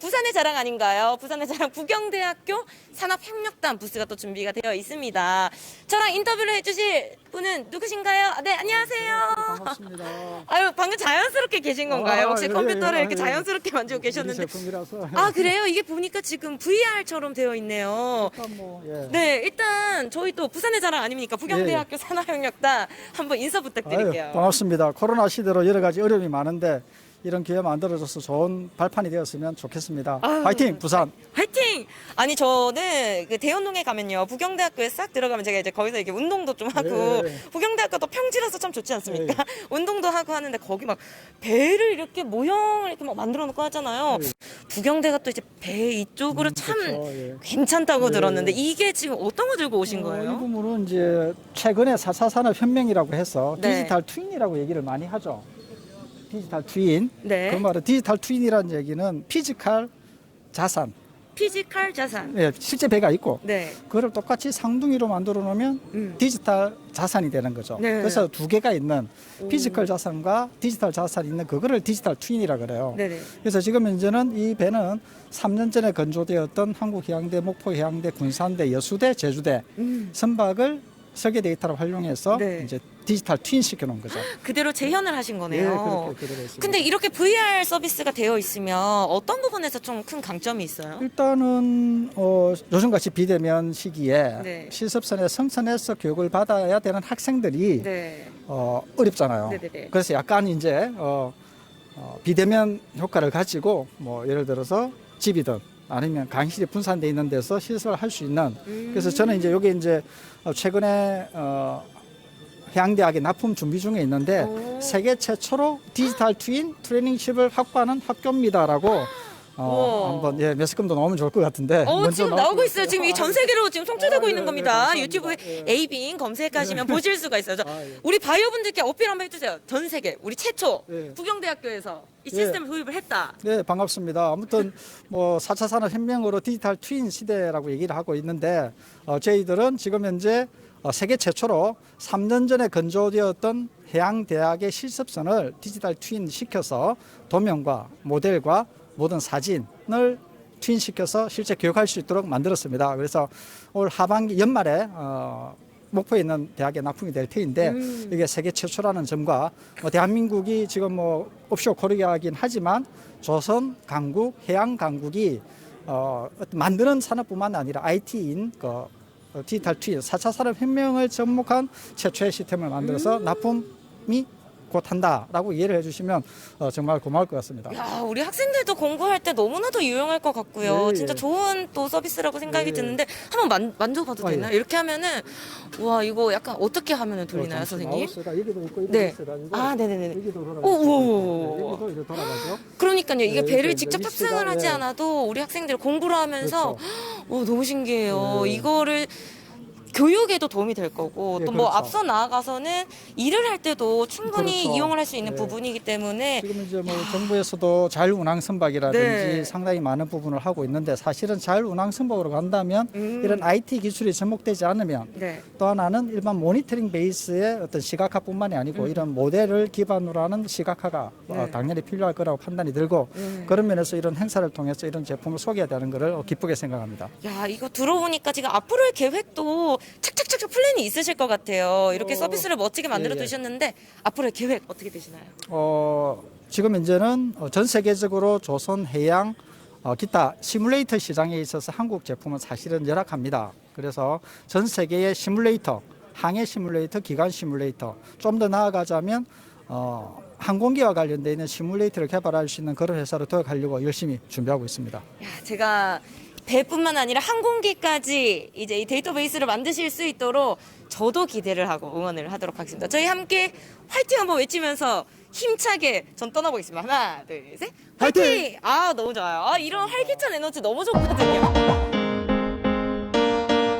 부산의 자랑 아닌가요? 부산의 자랑 부경대학교 산업협력단 부스가 또 준비가 되어 있습니다. 저랑 인터뷰를 해주실 분은 누구신가요? 아, 네, 안녕하세요. 반갑습니다. 아유, 방금 자연스럽게 계신 건가요? 아, 혹시 예, 컴퓨터를 예, 이렇게 예. 자연스럽게 만지고 계셨는데. 우리 제품이라서. 아, 그래요? 이게 보니까 지금 VR처럼 되어 있네요. 일단 뭐 예. 네, 일단 저희 또 부산의 자랑 아닙니까? 부경대학교 산업협력단 한번 인사 부탁드릴게요. 아유, 반갑습니다. 코로나 시대로 여러 가지 어려움이 많은데 이런 기회 만들어줘서 좋은 발판이 되었으면 좋겠습니다. 아유. 화이팅 부산. 화이팅! 아니 저는 그 대연동에 가면요 부경대학교에 싹 들어가면 제가 이제 거기서 이렇게 운동도 좀 하고 네. 부경대학교도 평지라서 참 좋지 않습니까? 운동도 하고 하는데 거기 막 배를 이렇게 모형을 이렇게 막 만들어 놓고 하잖아요. 네. 부경대가 또 이제 배 이쪽으로 참 그렇죠, 예. 괜찮다고 네. 들었는데 이게 지금 어떤 거 들고 오신 어, 이 거예요? 부분은 이제 최근에 4차 산업 혁명이라고 해서 네. 디지털 트윈이라고 얘기를 많이 하죠. 디지털 트윈. 네. 그 말은 디지털 트윈이라는 얘기는 피지컬 자산. 피지컬 자산. 예, 실제 배가 있고 네. 그걸 똑같이 상둥이로 만들어 놓으면 음. 디지털 자산이 되는 거죠. 네. 그래서 두 개가 있는 피지컬 자산과 디지털 자산이 있는 그거를 디지털 트윈이라 그래요. 네네. 그래서 지금 현재는 이 배는 3년 전에 건조되었던 한국해양대, 목포해양대, 군산대, 여수대, 제주대 음. 선박을 설계 데이터를 활용해서 네. 이제 디지털 트윈 시켜 놓은 거죠. 그대로 재현을 하신 예, 거네요. 그렇게 그대로 했습니다. 근데 이렇게 VR 서비스가 되어 있으면 어떤 부분에서 좀 큰 강점이 있어요? 일단은 어, 요즘같이 비대면 시기에 네. 실습선에 성선에서 교육을 받아야 되는 학생들이 네. 어, 어렵잖아요. 네네네. 그래서 약간 이제 어, 어, 비대면 효과를 가지고 뭐 예를 들어서 집이든 아니면 강의실이 분산돼 있는 데서 실습을 할 수 있는 음. 그래서 저는 이제 여기 이제 어, 최근에 어, 해양대학에 납품 준비 중에 있는데 오. 세계 최초로 디지털 트윈 트레이닝십을 확보하는 학교입니다라고 어, 우와. 한번 예 매스컴도 나오면 좋을 것 같은데 어, 먼저 지금 나오고 것 있어요. 지금 이. 전 세계로 지금 송출되고 아, 있는 네, 겁니다. 네, 감사합니다. 유튜브에 예. 에이빙 검색하시면 보실 수가 있어요. 저 아, 예. 우리 바이오분들께 어필 한번 해주세요. 전 세계 우리 최초 예. 부경대학교에서 이 예. 시스템을 도입을 했다. 네, 반갑습니다. 아무튼 뭐 4차 산업 혁명으로 디지털 트윈 시대라고 얘기를 하고 있는데 어, 저희들은 지금 현재 어, 세계 최초로 3년 전에 건조되었던 해양 대학의 실습선을 디지털 트윈 시켜서 도면과 모델과 모든 사진을 트윈 시켜서 실제 교육할 수 있도록 만들었습니다. 그래서 올 하반기 연말에 어, 목포에 있는 대학에 납품이 될 터인데 음. 이게 세계 최초라는 점과 뭐 대한민국이 지금 뭐 옵쇼 코리아긴 하지만 조선 강국 해양 강국이 어, 만드는 산업뿐만 아니라 IT인 그 어, 디지털 트윈 4차 산업 혁명을 접목한 최초의 시스템을 만들어서 음. 납품이 곧 한다라고 이해를 해주시면 어, 정말 고마울 것 같습니다. 야, 우리 학생들도 공부할 때 너무나도 유용할 것 같고요. 네, 진짜 예. 좋은 또 서비스라고 생각이 네. 드는데 한번 만, 만져봐도 아, 되나요? 예. 이렇게 하면은 와 이거 약간 어떻게 하면은 돌리나요, 어, 선생님? 마우스가 여기도 있고 네. 아, 네네네. 여기도 돌아가고 오, 오, 오, 오. 여기도 돌아가죠. 그러니까요. 이게 네, 배를 이렇게 직접 탑승을 하지 예. 않아도 우리 학생들이 공부를 하면서 그렇죠. 오, 너무 신기해요. 네. 이거를 교육에도 도움이 될 거고 예, 또 뭐 그렇죠. 앞서 나아가서는 일을 할 때도 충분히 그렇죠. 이용을 할 수 있는 네. 부분이기 때문에 지금 이제 뭐 정부에서도 자율운항 선박이라든지 네. 상당히 많은 부분을 하고 있는데 사실은 자율운항 선박으로 간다면 음. 이런 IT 기술이 접목되지 않으면 네. 또 하나는 일반 모니터링 베이스의 어떤 시각화뿐만이 아니고 이런 모델을 기반으로 하는 시각화가 어, 음. 네. 당연히 필요할 거라고 판단이 들고 네. 그런 면에서 이런 행사를 통해서 이런 제품을 소개해야 되는 것을 기쁘게 생각합니다. 야, 이거 들어보니까 지금 앞으로의 계획도 착착착착 플랜이 있으실 것 같아요. 이렇게 어, 서비스를 멋지게 만들어 예, 예. 두셨는데 앞으로의 계획 어떻게 되시나요? 어, 지금 현재는 어, 전 세계적으로 조선 해양 어, 기타 시뮬레이터 시장에 있어서 한국 제품은 사실은 열악합니다. 그래서 전 세계의 시뮬레이터, 항해 시뮬레이터, 기관 시뮬레이터 좀 더 나아가자면 어, 항공기와 관련되어 있는 시뮬레이터를 개발할 수 있는 그런 회사로 도약하려고 열심히 준비하고 있습니다. 야, 제가 배뿐만 아니라 항공기까지 이제 이 데이터베이스를 만드실 수 있도록 저도 기대를 하고 응원을 하도록 하겠습니다. 저희 함께 화이팅 한번 외치면서 힘차게 전 떠나보겠습니다. 하나, 둘, 셋. 화이팅! 화이팅! 아, 너무 좋아요. 아, 이런 활기찬 에너지 너무 좋거든요.